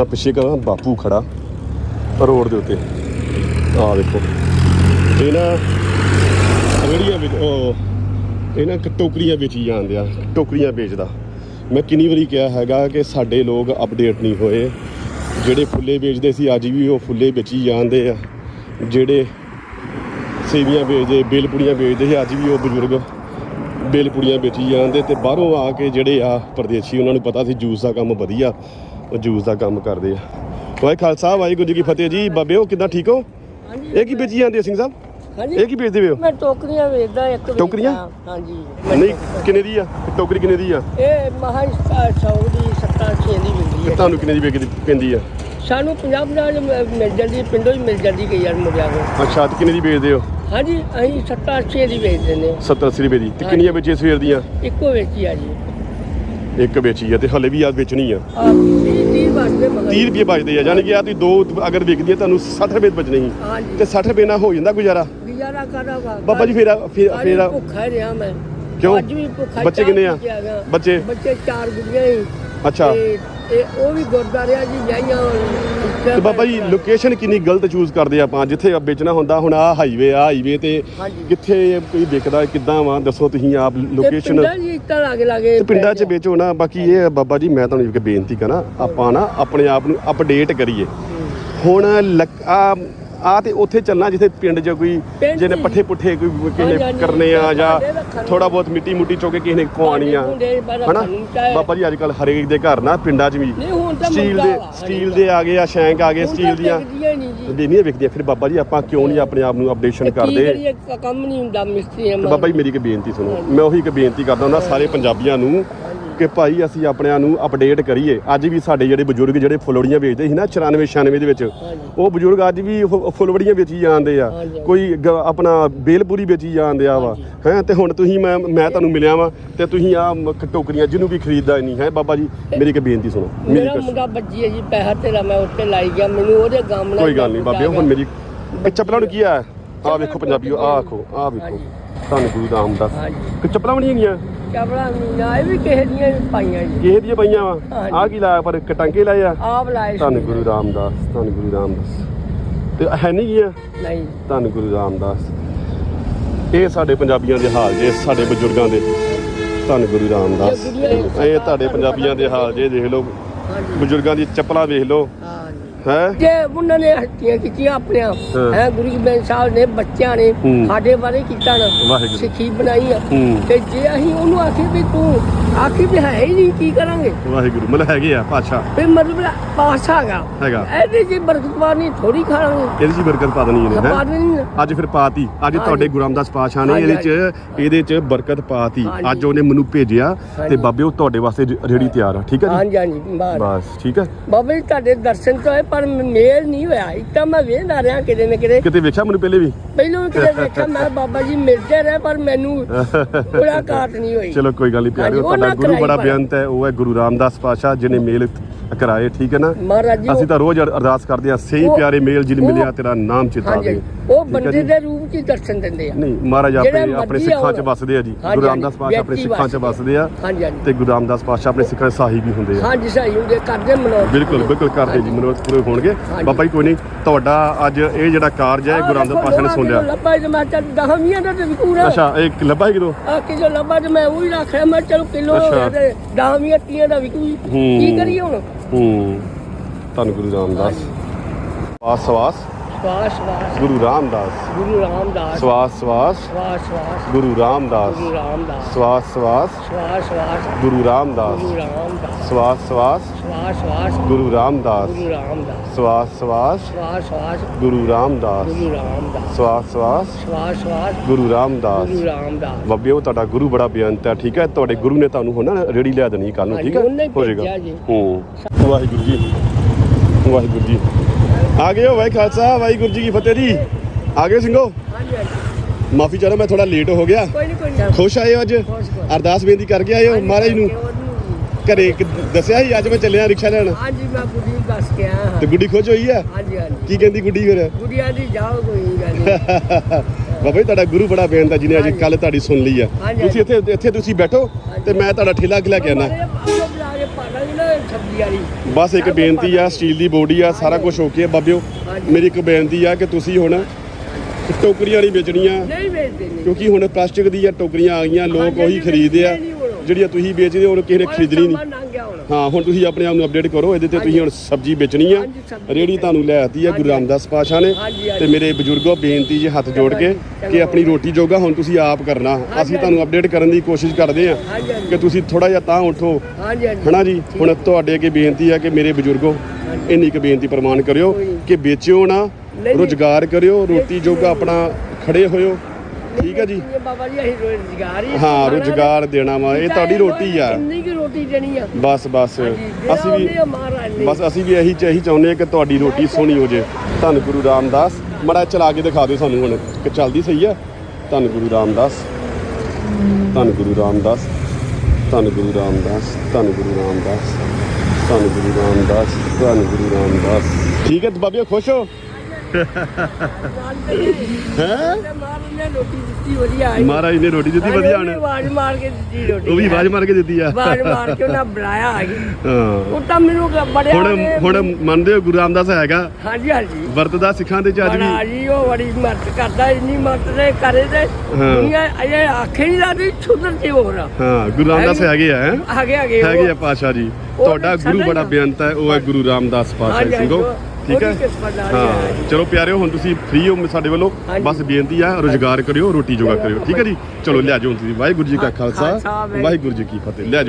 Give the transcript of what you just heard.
ਆ, ਪਿੱਛੇ ਕਰਾਂ ਬਾਪੂ ਖੜਾ ਰੋਡ ਦੇ ਉੱਤੇ। ਆਹ ਦੇਖੋ ਇਹ ਨਾ ਰੇੜੀਆਂ ਵਿੱਚ, ਉਹ, ਇਹ ਨਾ ਕ- ਟੋਕਰੀਆਂ ਵੇਚੀ ਜਾਂਦੇ ਆ, ਟੋਕਰੀਆਂ ਵੇਚਦਾ। ਮੈਂ ਕਿੰਨੀ ਵਾਰੀ ਕਿਹਾ ਹੈਗਾ ਕਿ ਸਾਡੇ ਲੋਕ ਅਪਡੇਟ ਨਹੀਂ ਹੋਏ। ਜਿਹੜੇ ਫੁੱਲੇ ਵੇਚਦੇ ਸੀ, ਅੱਜ ਵੀ ਉਹ ਫੁੱਲੇ ਵੇਚੀ ਜਾਂਦੇ ਆ। ਜਿਹੜੇ ਸੇਵੀਆਂ ਵੇਚਦੇ ਬੇਲਪੂੜੀਆਂ ਵੇਚਦੇ ਸੀ, ਅੱਜ ਵੀ ਉਹ ਬਜ਼ੁਰਗ ਬੇਲ ਪੁੜੀਆਂ ਵੇਚੀ ਜਾਂਦੇ। ਤੇ ਬਾਹਰੋਂ ਆ ਕੇ ਜਿਹੜੇ ਆ ਪਰਦੇਸੀ, ਉਹਨਾਂ ਨੂੰ ਪਤਾ ਸੀ ਜੂਸ ਦਾ ਕੰਮ ਵਧੀਆ। ਉਹ ਜੂਸ ਦਾ ਕੰਮ ਕਰਦੇ ਆ। ਵਾਹਿ ਖਾਲਸਾ ਵਾਹਿਗੁਰੂ ਜੀ ਕੀ ਫਤਿਹ ਜੀ। ਬਾਬਿਓ ਕਿੱਦਾਂ ਠੀਕ ਹੋ? ਹਾਂਜੀ ਇਹ ਕੀ ਵੇਚੀ ਜਾਂਦੇ ਸਿੰਘ ਸਾਹਿਬ? ਹਾਂਜੀ। ਇਹ ਕੀ ਵੇਚਦੇ ਹੋ? ਮੈਂ ਟੋਕਰੀਆਂ ਵੇਚਦਾ ਇੱਕ ਵੇਚਦਾ। ਟੋਕਰੀਆਂ? ਹਾਂਜੀ। ਨਹੀਂ ਕਿੰਨੇ ਦੀ ਆ? ਟੋਕਰੀ ਕਿੰਨੇ ਦੀ ਆ? ਇਹ ਮਹਾ 100 ਦੀ 70 6 ਦੀ ਮਿਲਦੀ ਹੈ। ਤੁਹਾਨੂੰ ਕਿੰਨੇ ਦੀ ਵੇਚਦੀ ਪੈਂਦੀ ਆ? ਸਾਨੂੰ 50 50 ਮਿਲ ਜਾਂਦੀ ਪਿੰਡੋਂ ਹੀ ਮਿਲ ਜਾਂਦੀ ਕਈ ਵਾਰ ਮੁੰਡਿਆਂ ਕੋਲ। ਅੱਛਾ ਤੇ ਕਿੰਨੇ ਦੀ ਵੇਚਦੇ ਹੋ? ਹਾਂਜੀ ਅਸੀਂ 70 6 ਦੀ ਵੇਚ ਦਿੰਦੇ ਹਾਂ 70 80 ਰੁਪਏ ਦੀ ਤੇ ਕਿੰਨੀਆਂ ਵੇਚੀਆਂ ਸਵੇਰ ਦੀਆਂ? ਇੱਕੋ ਵੇਚੀ ਆ ਜੀ। ਇੱਕ ਵੇਚੀ ਆ ਤੇ ਹਲੇ ਵੀ ਆ ਵੇਚਣੀ ਆ। ਆ 30 30 ਬਚਦੇ ਮਗਰ। 30 ਰੁਪਏ ਬਚਦੇ ਆ ਯਾਨੀ ਕਿ ਆ ਤੁਸੀਂ ਦੋ ਅਗਰ ਵਿਕਦੀ ਆ ਤੁਹਾਨੂੰ 60 ਰੁਪਏ ਬਚਣੇ ਸੀ ਤੇ 60 ਰੁਪਏ ਨਾਲ ਹੋ ਜਾਂਦਾ ਗੁਜ਼ਾਰਾ? ਗੁਜ਼ਾਰਾ ਕਰਾ ਵਾ। ਬਾਬਾ ਜੀ ਫੇਰ ਫੇਰ ਭੁੱਖਾ ਰਿਹਾ ਮੈਂ। ਕਿਉਂ? ਅੱਜ ਵੀ ਭੁੱਖਾ ਬੱਚੇ ਕਿੰਨੇ ਆ? ਬੱਚੇ? ਬੱਚੇ ਚਾਰ ਗੁੱਡੀਆਂ ਹੀ। ਅੱਛਾ। ਤੇ ਉਹ ਵੀ ਗੁਰਦਾਰਿਆ ਜੀ ਜਾਈਆਂ ਤੇ ਬਾਬਾ ਜੀ ਲੋਕੇਸ਼ਨ ਕਿੰਨੀ ਗਲਤ ਚੂਜ਼ ਕਰਦੇ ਆਪਾਂ? ਜਿੱਥੇ ਆ ਵੇਚਣਾ ਹੁੰਦਾ ਹੁਣ ਆ ਹਾਈਵੇ ਆ ਹਾਈਵੇ ਤੇ। ਕਿੱਥੇ ਕੋਈ ਵਿਕਦਾ ਕਿੱਦਾਂ ਵਾ? ਦੱਸੋ ਤੁਸੀਂ ਆਪ ਲੋਕੇਸ਼ਨ ਪਿੰਡਾਂ ਜੀ ਇੱਟਾਂ ਲਾਗੇ ਲਾਗੇ ਤੇ ਪਿੰਡਾਂ 'ਚ ਵੇਚੋ ਨਾ ਬਾਕੀ ਇਹ ਬਾਬਾ ਜੀ ਮੈਂ ਤੁਹਾਨੂੰ ਇੱਕ ਬੇਨਤੀ ਕਰਾਂ ਆਪਾਂ ਨਾ ਆਪਣੇ ਆਪ ਨੂੰ ਅਪਡੇਟ ਕਰੀਏ। ਹੁਣ ਆ ਆ ਤੇ ਉੱਥੇ ਚੱਲਣਾ ਜਿੱਥੇ ਪਿੰਡ 'ਚ ਕੋਈ ਜਿਹਨੇ ਪੱਠੇ ਪੁੱਠੇ ਕੋਈ ਕਿਸੇ ਨੇ ਕਰਨੇ ਆ ਜਾਂ। ਥੋੜਾ ਬਹੁਤ ਮਿੱਟੀ ਮੁੱਟੀ ਚੁੱਕ ਕਿਸੇ ਨੇ ਆ। ਹਨਾ? ਬਾਬਾ ਜੀ ਅੱਜ ਕੱਲ ਹਰੇਕ ਦੇ ਘਰ ਨਾ ਪਿੰਡਾਂ 'ਚ ਵੀ ਸਟੀਲ ਦੇ ਸਟੀਲ ਦੇ। ਆ ਗਏ ਆ ਸ਼ੈਂਕ ਆ ਗਏ ਸਟੀਲ ਦੀਆਂ ਨਹੀਂ ਨਹੀਂ ਵਿਕਦੀਆਂ। ਫਿਰ ਬਾਬਾ ਜੀ ਆਪਾਂ ਕਿਉਂ ਨਹੀਂ ਆਪਣੇ ਆਪ ਨੂੰ ਅਪਡੇਸ਼ਨ ਕਰਦੇ? ਕਰੀਏ, ਕ- ਕੰਮ ਨਹੀਂ ਹੁੰਦਾ ਮਿਸਤਰੀ ਤੇ ਬਾਬਾ ਜੀ ਮੇਰੀ ਇੱਕ ਬੇਨਤੀ ਸੁਣੋ। ਮੈਂ ਉਹੀ ਇੱਕ ਬੇਨਤੀ ਕਰਦਾ ਹੁੰਦਾ ਸਾਰੇ ਪੰਜਾਬੀਆਂ ਨੂੰ ਕਿ ਭਾਈ ਅਸੀਂ ਆਪਣਿਆਂ ਨੂੰ ਅਪਡੇਟ ਕਰੀਏ। ਅੱਜ ਵੀ ਸਾਡੇ ਜਿਹੜੇ ਬਜ਼ੁਰਗ ਜਿਹੜੇ ਫੁੱਲਵੜੀਆਂ ਵੇਚਦੇ ਸੀ ਨਾ 94 96 ਦੇ ਵਿੱਚ। ਉਹ ਬਜ਼ੁਰਗ ਅੱਜ ਵੀ ਫੁੱਲਵੜੀਆਂ ਵੇਚੀ ਜਾਂਦੇ ਆ। ਕੋਈ ਗ- ਆਪਣਾ ਬੇਲਪੂਰੀ ਵੇਚੀ ਜਾਂਦੇ ਆ ਵਾ। ਹੈ ਤੇ ਹੁਣ ਤੁਸੀਂ ਮੈਂ ਮੈਂ ਤੁਹਾਨੂੰ ਮਿਲਿਆ ਵਾ ਤੇ ਤੁਸੀਂ ਆ ਟੋਕਰੀਆਂ ਜਿਹਨੂੰ ਵੀ ਖਰੀਦਦਾ ਨਹੀਂ ਹੈ ਬਾਬਾ ਜੀ ਮੇਰੀ ਇੱਕ ਬੇਨਤੀ ਸੁਣੋ ਮੇਰੀ ਮੁੰਡਾ ਬੱਜੀ ਹੈ ਜੀ ਪੈਸਾ ਤੇਰਾ ਮੈਂ ਉੱਤੇ ਲਾਈ ਗਿਆ ਮੈਨੂੰ ਉਹਦੇ ਗਮ ਨਾਲ ਕੋਈ ਗੱਲ ਨਹੀਂ ਬਾਬੇ ਹੁਣ ਮੇਰੀ ਇਹ ਚੱਪਲਾਂ ਨੂੰ ਕੀ ਆ ਆ ਵੇਖੋ ਪੰਜਾਬੀਓ ਆ ਆਖੋ ਆ ਵੇਖੋ। ਹਾਂਜੀ। ਤੁਹਾਨੂੰ ਗੁਰੂ ਰਾਮਦਾਸ ਹਾਂਜੀ। ਕਿ ਚੱਪਲਾਂ ਵੀ ਨਹੀਂ ਹੈਗੀਆਂ? ਚਾਵਲਾ ਮੀਨਾ ਇਹ ਵੀ ਕਿਸੇ ਦੀਆਂ ਪਾਈਆਂ ਜੀ। ਕਿਸੇ ਦੀਆਂ ਪਈਆਂ ਵਾ? ਹਾਂਜੀ। ਆ ਕੀ ਲਾਇਆ ਪਰ ਲਾਏ ਆ? ਆਪ ਲਾਏ ਸੀ। ਧੰਨ ਗੁਰੂ ਰਾਮਦਾਸ ਧੰਨ ਗੁਰੂ ਰਾਮਦਾਸ ਤੇ ਹੈ ਨਹੀਂ ਗਿਆ? ਨਹੀਂ। ਧੰਨ ਗੁਰੂ ਰਾਮਦਾਸ ਇਹ ਸਾਡੇ ਪੰਜਾਬੀਆਂ ਦੇ ਹਾਲ ਜੇ ਸਾਡੇ ਬਜ਼ੁਰਗਾਂ ਦੇ। ਧੰਨ ਗੁਰੂ ਰਾਮਦਾਸ ਇਹ ਤੁਹਾਡੇ ਪੰਜਾਬੀਆਂ ਦੇ ਹਾਲ ਜੇ ਦੇਖ ਲਓ। ਹਾਂਜੀ। ਬਜ਼ੁਰਗਾਂ ਦੀ ਚੱਪਲਾਂ ਵੇਖ ਲਓ। ਹੈ? ਜੇ ਉਹਨਾਂ ਨੇ ਹੱਤੀਆਂ ਕੀਤੀਆਂ ਆਪਣੀਆਂ ਹਾਂ। ਹੈ ਗੁਰੂ ਗੋਬਿੰਦ ਸਾਹਿਬ ਨੇ ਬੱਚਿਆਂ ਨੇ ਹੂੰ। ਸਾਡੇ ਬਾਰੇ ਕੀਤਾ ਨਾ ਵਾਹਿਗੁਰੂ। ਸਿੱਖੀ ਬਣਾਈ ਆ। ਹੂੰ। ਤੇ ਜੇ ਅਸੀਂ ਉਹਨੂੰ ਆਖੀ ਵੀ ਤੂੰ ਆਖੀ ਵੀ ਹੈ ਹੀ ਨਹੀਂ ਕੀ ਕਰਾਂਗੇ? ਵਾਹਿਗੁਰੂ ਮਤਲਬ ਹੈਗੇ ਆ ਪਾਸ਼ਾ ਵੀ ਮਤਲਬ ਪਾਸ ਹੈਗਾ। ਹੈਗਾ। ਇਹਦੇ ਜੀ ਬਰਕਤਵਾਨੀ ਥੋੜੀ ਖਾਣਾਂਗੇ ਇਹਦੇ 'ਚ ਹੀ ਬਰਕਤ ਪਾ ਦੇਣੀ ਇਹਨੇ ਹੈ। ਅੱਜ ਫਿਰ ਪਾਤੀ। ਅੱਜ ਹਾਂਜੀ। ਤੁਹਾਡੇ ਗੁਰੂ ਰਾਮਦਾਸ ਪਾਤਸ਼ਾਹ ਨੇ ਇਹਦੇ 'ਚ ਇਹਦੇ 'ਚ ਬਰਕਤ ਪਾਤੀ। ਹਾਂਜੀ। ਅੱਜ ਉਹਨੇ ਮੈਨੂੰ ਭੇਜਿਆ ਤੇ ਹਾਂਜੀ। ਬਾਬੇ ਉਹ ਤੁਹਾਡੇ ਵਾਸਤੇ ਰੇੜੀ ਤਿਆਰ ਆ ਠੀਕ ਹੈ ਜੀ? ਹਾਂਜੀ ਹਾਂਜੀ ਬਾਹਰ ਬਸ ਠੀਕ ਹੈ? ਬਾਬਾ ਜੀ ਤੁਹਾਡੇ ਦਰਸ਼ਨ ਤੋਂ ਹੋਏ ਪਰ ਮੇਲ ਨਹੀਂ ਹੋਇਆ। ਇੱਦਾਂ ਮੈਂ ਵੇਖਦਾ ਰਿਹਾ ਕਿਤੇ ਨਾ ਕਿਤੇ। ਕਿਤੇ ਵੇਖਿਆ ਮੈਨੂੰ ਪਹਿਲੇ ਵੀ? ਪਹਿਲਾਂ ਵੀ ਕਿਤੇ ਵੇਖਿਆ। ਮੈਂ ਬਾਬਾ ਜੀ ਮਿਲਦੇ ਰਹੇ ਪਰ ਮੈਨੂੰ ਮੁਲਾਕਾਤ ਨਹੀਂ ਹੋਈ। ਚਲੋ ਕੋਈ ਗੱਲ ਨਹੀਂ ਪਿਆਰਿਓ ਤੁਹਾਡਾ ਗੁਰੂ ਬੜਾ ਬੇਅੰਤ ਹੈ। ਉਹ ਹੈ ਗੁਰੂ ਰਾਮਦਾਸ ਪਾਤਸ਼ਾਹ ਜਿਹਨੇ ਮੇਲ ਕਰਾਏ ਠੀਕ ਹੈ ਨਾ? ਅਸੀਂ ਤਾਂ ਰੋਜ਼ ਅਰ- ਅਰਦਾਸ ਕਰਦੇ ਆ ਸਹੀ ਪਿਆਰੇ ਮੇਲ ਉਹ- ਮਿਲਿਆ ਤੇਰਾ ਨਾਮ ਚਿਤਾ ਹਾਂਜੀ। ਦੇ। ਉਹ ਬੰਦੇ? ਦੇ ਰੂਪ ਚ ਦਰਸ਼ਨ ਦਿੰਦੇ ਆ। ਨਹੀਂ ਮਹਾਰਾਜ ਆਪਣੇ ਆਪਣੇ ਸਿੱਖਾਂ 'ਚ। ਵੱਸਦੇ ਆ ਜੀ। ਗੁਰੂ ਰਾਮਦਾਸ ਪਾਤਸ਼ਾਹ ਆਪਣੇ ਸਿੱਖਾਂ 'ਚ ਵੱਸਦੇ ਆ। ਤੇ ਗੁਰੂ ਰਾਮਦਾਸ ਪਾਤਸ਼ਾਹ ਆਪਣੇ ਸਿੱਖਾਂ 'ਚ ਸਾਹਿਬ ਵੀ ਹੁੰਦੇ ਆ। ਹਾਂਜੀ ਸਹੀ ਹੁੰਦੇ ਕਰਦੇ ਮਨੋ ਬਿਲਕੁਲ ਬਿਲਕੁਲ ਕਰਦੇ ਜੀ ਮਨੋਰਥ ਪੂਰੇ ਹੋਣਗੇ। ਬਾਬਾ ਜੀ ਕੋਈ ਨਹੀਂ ਤੁਹਾਡਾ ਅੱਜ ਇਹ ਜਿਹੜਾ ਕਾਰਜ ਹੈ ਗੁਰੂ ਰਾਮਦਾਸ ਪਾਤਸ਼ਾਹ ਨੇ ਸੁਣ ਲਿਆ ਲੱਭਾ ਜੇ ਮੈਂ ਚੱਲ ਦਹਮੀਆਂ ਦਾ ਤੇ ਵੀ ਪੂਰਾ ਅੱਛਾ ਇਹ ਲੱਭਾ ਹੈ ਕਿਦੋਂ? ਆ ਕਿ ਜੋ ਲੱਭਾ ਤੇ ਮੈਂ ਉਹ ਹੀ ਰੱਖ ਰਿਹਾ ਮੈਂ ਚਲ ਕਿਲੋ ਹੋ ਗਿਆ ਅੱਛਾ। ਤੇ ਦਹਮੀਆਂ ਤੀਆਂ ਦਾ ਵੀ। ਕੀ ਕਰੀਏ ਹੁਣ? ਹੂੰ। ਧੰਨ ਗੁਰੂ ਰਾਮਦਾਸ। ਸਵਾਸ। ਸਵਾਸ ਸਵਾਸ ਗੁਰੂ ਰਾਮਦਾਸ ਗੁਰੂ ਰਾਮਦਾਸ ਸਵਾਸ ਸਵਾਸ ਸਵਾਸ ਸਵਾਸ ਗੁਰੂ ਰਾਮਦਾਸ ਗੁਰੂ ਰਾਮਦਾਸ ਸਵਾਸ ਸਵਾਸ ਸਵਾਸ ਸਵਾਸ ਗੁਰੂ ਰਾਮਦਾਸ ਗੁਰੂ ਰਾਮਦਾਸ ਸਵਾਸ ਸਵਾਸ ਸਵਾਸ ਸਵਾਸ ਗੁਰੂ ਰਾਮਦਾਸ ਗੁਰੂ ਰਾਮਦਾਸ ਸਵਾਸ ਸਵਾਸ ਸਵਾਸ ਸਵਾਸ ਗੁਰੂ ਰਾਮਦਾਸ ਗੁਰੂ ਰਾਮਦਾਸ ਸਵਾਸ ਸਵਾਸ ਸਵਾਸ ਸਵਾਸ ਗੁਰੂ ਰਾਮਦਾਸ ਗੁਰੂ ਰਾਮਦਾਸ ਬੱਬਿਓ ਤੁਹਾਡਾ ਗੁਰੂ ਬੜਾ ਬੇਅੰਤ ਹੈ ਠੀਕ ਹੈ ਤੁਹਾਡੇ ਗੁਰੂ ਨੇ ਤੁਹਾਨੂੰ ਹੁਣ ਨਾ ਰੇੜੀ ਲਿਆ ਦੇਣੀ ਕੱਲ ਨੂੰ ਠੀਕ ਹੈ ਹੀ ਜਾਏਗਾ। ਹੂੰ ਵਾਹਿਗੁਰੂ ਜੀ ਵਾਹਿਗੁਰੂ ਜੀ ਆ ਗਏ ਹੋ ਵਾਹਿ ਖਾਲਸਾ ਵਾਹਿਗੁਰੂ ਜੀ ਕੀ ਫਤਿਹ ਜੀ। ਆ ਗਏ ਸਿੰਘੋ? ਮਾਫੀ ਚਾਹੋ ਮੈਂ ਥੋੜਾ ਲੇਟ ਹੋ ਗਿਆ। ਕੋਈ ਨਹੀਂ ਕੋਈ ਨਹੀਂ ਖੁਸ਼ ਆਏ ਹੋ ਅੱਜ। ਅਰਦਾਸ ਬੇਨਤੀ ਕਰਕੇ ਆਏ ਹੋ ਮਹਾਰਾਜ ਨੂੰ? ਘਰੇ ਦੱਸਿਆ ਸੀ ਅੱਜ ਮੈਂ ਚੱਲਿਆ ਰਿਕਸ਼ਾ ਲੈਣ। ਹਾਂਜੀ ਮੈਂ ਗੁੱਡੀ ਨੂੰ ਦੱਸ ਕੇ ਆਇਆ ਤੇ ਗੁੱਡੀ ਖੁਸ਼ ਹੋਈ ਆ? ਹਾਂਜੀ ਹਾਂਜੀ। ਕੀ ਕਹਿੰਦੀ ਗੁੱਡੀ ਫਿਰ? ਗੁੱਡੀਆਂ ਦੀ ਜਾਓ ਕੋਈ ਗੱਲ ਨਹੀਂ ਬਾਬਾ ਜੀ ਤੁਹਾਡਾ ਗੁਰੂ ਬੜਾ ਹੈ ਜਿਹਨੇ ਅੱਜ। ਕੱਲ ਤੁਹਾਡੀ ਸੁਣ ਲਈ ਆ। ਤੁਸੀਂ ਇੱਥੇ ਇੱਥੇ ਤੁਸੀਂ ਬੈਠੋ ਤੇ ਮੈਂ ਤੁਹਾਡਾ ਠੇਲਾ ਲੈ ਕੇ ਆਣਾ ਸਬਜ਼ੀ ਵਾਲੀ। ਬਸ ਇੱਕ ਬੇਨਤੀ ਆ ਸਟੀਲ ਦੀ ਬੋਡੀ ਆ ਸਾਰਾ ਕੁਝ ਓਕੇ ਆ। ਬਾਬਿਓ। ਮੇਰੀ ਇੱਕ ਬੇਨਤੀ ਆ ਕਿ ਤੁਸੀਂ ਹੁਣ ਟੋਕਰੀਆਂ ਨਹੀਂ ਵੇਚਣੀਆਂ। ਨਹੀਂ ਵੇਚਦੇ ਕਿਉਂਕਿ ਹੁਣ ਪਲਾਸਟਿਕ ਦੀਆਂ ਟੋਕਰੀਆਂ ਆ ਗਈਆਂ ਲੋਕ ਉਹੀ ਖਰੀਦਦੇ ਆ। ਜਿਹੜੀਆਂ ਤੁਸੀਂ ਵੇਚਦੇ ਹੋ ਉਹ ਕਿਸੇ ਨੇ ਖਰੀਦਣੀ ਨਹੀਂ। ਹਾਂ ਹੁਣ ਤੁਸੀਂ ਆਪਣੇ ਆਪ ਨੂੰ ਅਪਡੇਟ ਕਰੋ ਇਹਦੇ ਤੇ ਤੁਸੀਂ ਹੁਣ ਸਬਜ਼ੀ ਵੇਚਣੀ ਆ। ਹਾਂਜੀ, ਸਬਜ਼ੀ ਰੇੜੀ ਤੁਹਾਨੂੰ ਲੈ ਆਤੀ ਆ ਗੁਰੂ ਰਾਮਦਾਸ ਪਾਸ਼ਾ ਨੇ। ਹਾਂਜੀ, ਹਾਂਜੀ। ਤੇ ਮੇਰੇ ਬਜ਼ੁਰਗੋ ਬੇਨਤੀ ਜੀ ਹੱਥ ਜੋੜ ਕੇ ਚਲੋ। ਕਿ ਆਪਣੀ ਰੋਟੀ ਜੋਗਾ ਹੁਣ ਤੁਸੀਂ ਆਪ ਕਰਨਾ। ਅਸੀਂ ਤੁਹਾਨੂੰ ਅਪਡੇਟ ਕਰਨ ਦੀ ਕੋਸ਼ਿਸ਼ ਕਰਦੇ ਆ ਹਾਂਜੀ ਹਾਂਜੀ। ਕਿ ਤੁਸੀਂ ਥੋੜਾ ਜਿਹਾ ਤਾਂ ਉਠੋ। ਹਾਂਜੀ ਹਾਂਜੀ। ਹਨਾ ਜੀ? ਹੁਣ ਤੁਹਾਡੇ ਅੱਗੇ ਬੇਨਤੀ ਆ ਕਿ ਮੇਰੇ ਬਜ਼ੁਰਗੋ ਇੰਨੀ ਕੁ ਬੇਨਤੀ ਪ੍ਰਮਾਣ ਕਰਿਓ ਕਿ ਵੇਚਿਓ ਨਾ ਨਹੀਂ। ਰੁਜ਼ਗਾਰ ਕਰਿਓ ਰੋਟੀ ਜੋਗਾ ਆਪਣਾ ਖੜੇ ਹੋਇਓ। ਠੀਕ ਹੈ ਜੀ। ਇਹ ਬਾਬਾ ਜੀ ਅਸੀਂ ਰੋਜ਼ਗਾਰ ਹੀ ਹਾਂ ਰੁਜ਼ਗਾਰ ਦੇਣਾ ਵਾ। ਇਹ ਤੁਹਾਡੀ ਰੋਟੀ ਆ। ਕਿੰਨੀ ਕੀ ਰੋਟੀ ਦੇਣੀ ਆ। ਬਸ ਬਸ। ਅਸੀਂ ਵੀ ਬਸ ਅਸੀਂ ਵੀ ਇਹੀ ਚਾਹੀ ਚਾਹੁੰਦੇ ਹਾਂ ਕਿ ਤੁਹਾਡੀ ਰੋਟੀ ਸੋਹਣੀ ਹੋ ਜੇ। ਧੰਨ ਗੁਰੂ ਰਾਮਦਾਸ। ਮੜਾ ਚਲਾ ਕੇ ਦਿਖਾ ਦਿਓ ਸਾਨੂੰ ਹੁਣ ਕਿ ਚੱਲਦੀ ਸਹੀ ਆ। ਧੰਨ ਗੁਰੂ ਰਾਮਦਾਸ। ਧੰਨ ਗੁਰੂ ਰਾਮਦਾਸ। ਧੰਨ ਗੁਰੂ ਰਾਮਦਾਸ। ਧੰਨ ਗੁਰੂ ਰਾਮਦਾਸ। ਧੰਨ ਗੁਰੂ ਰਾਮਦਾਸ। ਧੰਨ ਗੁਰੂ ਰਾਮਦਾਸ। ਠੀਕ ਹੈ ਬਾਬਿਓ ਖੁਸ਼ ਹੋ? ਹੈ? ਮਹਾਰਾਜ ਨੇ ਰੋਟੀ ਦਿੱਤੀ ਵਧੀਆ ਉਹਨੇ ਆਵਾਜ਼ ਮਾਰ ਕੇ ਦਿੱਤੀ ਰੋਟੀ ਉਹ ਵੀ ਆਵਾਜ਼ ਮਾਰ ਕੇ ਦਿੱਤੀ ਆ। ਆਵਾਜ਼ ਮਾਰ ਕੇ ਉਹਨਾਂ ਬੁਲਾਇਆ ਆ ਗਈ। ਹਾਂ। ਉਹ ਤਾਂ ਮੈਨੂੰ ਬੜਿਆ ਹੁਣ ਹੁਣ ਮੰਨਦੇ ਹੋ ਗੁਰੂ ਰਾਮਦਾਸ ਹੈਗਾ? ਹਾਂਜੀ ਹਾਂਜੀ। ਵਰਤਦਾ ਸਿੱਖਾਂ ਦੇ ਚ ਅੱਜ ਵੀ ਜੀ ਉਹ ਬੜੀ ਮਦਦ ਕਰਦਾ ਇੰਨੀ ਮਦਦ ਦੇ ਕਰੇ ਤੇ। ਦੁਨੀਆ ਅਜੇ ਆਖੇ ਨਹੀਂ ਲੱਗਦੀ ਸੁਧਰ ਜੀ ਹੋਰ। ਹਾਂ ਗੁਰੂ ਰਾਮਦਾਸ ਹੈਗੇ ਆ ਹੈਂ? ਆਗੇ ਆਗੇ ਹੈਗੇ ਆ ਪਾਸ਼ਾ ਜੀ। ਤੁਹਾਡਾ ਤਾਂ ਗੁਰੂ ਬੜਾ। ਬੇਅੰਤ ਹੈ ਉਹ ਹੈ ਗੁਰੂ ਰਾਮਦਾਸ ਪਾਸ਼ਾ ਹਾਂਜੀ, ਸਿੰਘੋ ਹਾਂਜੀ, ਠੀਕ ਹੈ? ਹੀ। ਚਲੋ ਪਿਆਰਿਓ ਹੁਣ ਤੁਸੀਂ ਫ੍ਰੀ ਹੋ ਸਾਡੇ ਵੱਲੋਂ। ਬਸ ਬੇਨਤੀ ਆ ਰੋਜ਼ਗਾਰ ਕਰਿਓ ਰੋਟੀ ਜੋਗਾ ਕਰਿਓ ਠੀਕ ਹੈ ਜੀ? ਚਲੋ ਲਿਆ ਜਾਓ ਤੁਸੀਂ। ਵਾਹਿਗੁਰੂ ਜੀ ਕਾ ਖਾਲਸਾ ਵਾਹਿਗੁਰੂ। ਜੀ ਕੀ ਫਤਿਹ। ਲਿਆ